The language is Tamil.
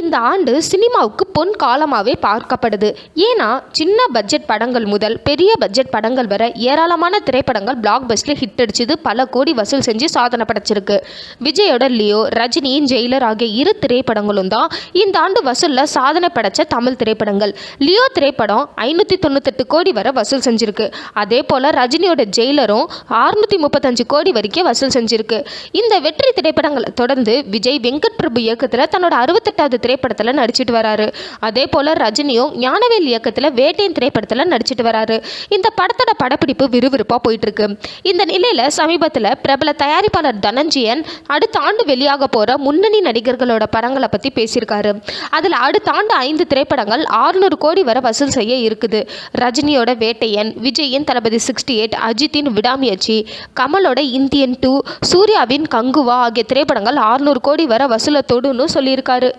இந்த ஆண்டு சினிமாவுக்கு பொன் காலமாகவே பார்க்கப்படுது. ஏன்னா சின்ன பட்ஜெட் படங்கள் முதல் பெரிய பட்ஜெட் படங்கள் வரை ஏராளமான திரைப்படங்கள் பிளாக் பஸ்டில் ஹிட் அடிச்சது. பல கோடி வசூல் செஞ்சு சாதனை படைச்சிருக்கு. விஜயோட லியோ ரஜினியின் ஜெயிலர் ஆகிய இரு திரைப்படங்களும் தான் இந்த ஆண்டு வசூலில் சாதனை படைச்ச தமிழ் திரைப்படங்கள். லியோ திரைப்படம் ஐநூற்றி தொண்ணூத்தெட்டு கோடி வரை வசூல் செஞ்சிருக்கு. அதே போல் ரஜினியோட ஜெயிலரும் ஆறுநூற்றி முப்பத்தஞ்சு கோடி வரைக்கும் வசூல் செஞ்சிருக்கு. இந்த வெற்றி திரைப்படங்களை தொடர்ந்து விஜய் வெங்கட் பிரபு இயக்கத்தில் தன்னோட அறுபத்தெட்டாவது திரைப்படத்தில் நடிச்சிட்டு வராரு. அதே போல் ரஜினியும் ஞானவேல் இயக்கத்தில் வேட்டையின் திரைப்படத்தில் நடிச்சிட்டு வராரு. இந்த படத்தோட படப்பிடிப்பு விறுவிறுப்பாக போயிட்டுருக்கு. இந்த நிலையில் சமீபத்தில் பிரபல தயாரிப்பாளர் தனஞ்சயன் அடுத்த ஆண்டு வெளியாக போகிற முன்னணி நடிகர்களோட படங்களை பற்றி பேசியிருக்காரு. அதில் அடுத்த ஆண்டு ஐந்து திரைப்படங்கள் ஆறுநூறு கோடி வரை வசூல் செய்ய இருக்குது. ரஜினியோட வேட்டையன் விஜயின் தளபதி சிக்ஸ்டி எயிட் அஜித்தின் விடாமுயற்சி கமலோட இந்தியன் டூ சூர்யாவின் கங்குவா ஆகிய திரைப்படங்கள் ஆறுநூறு கோடி வரை வசூலை தொடுன்னு சொல்லியிருக்காரு.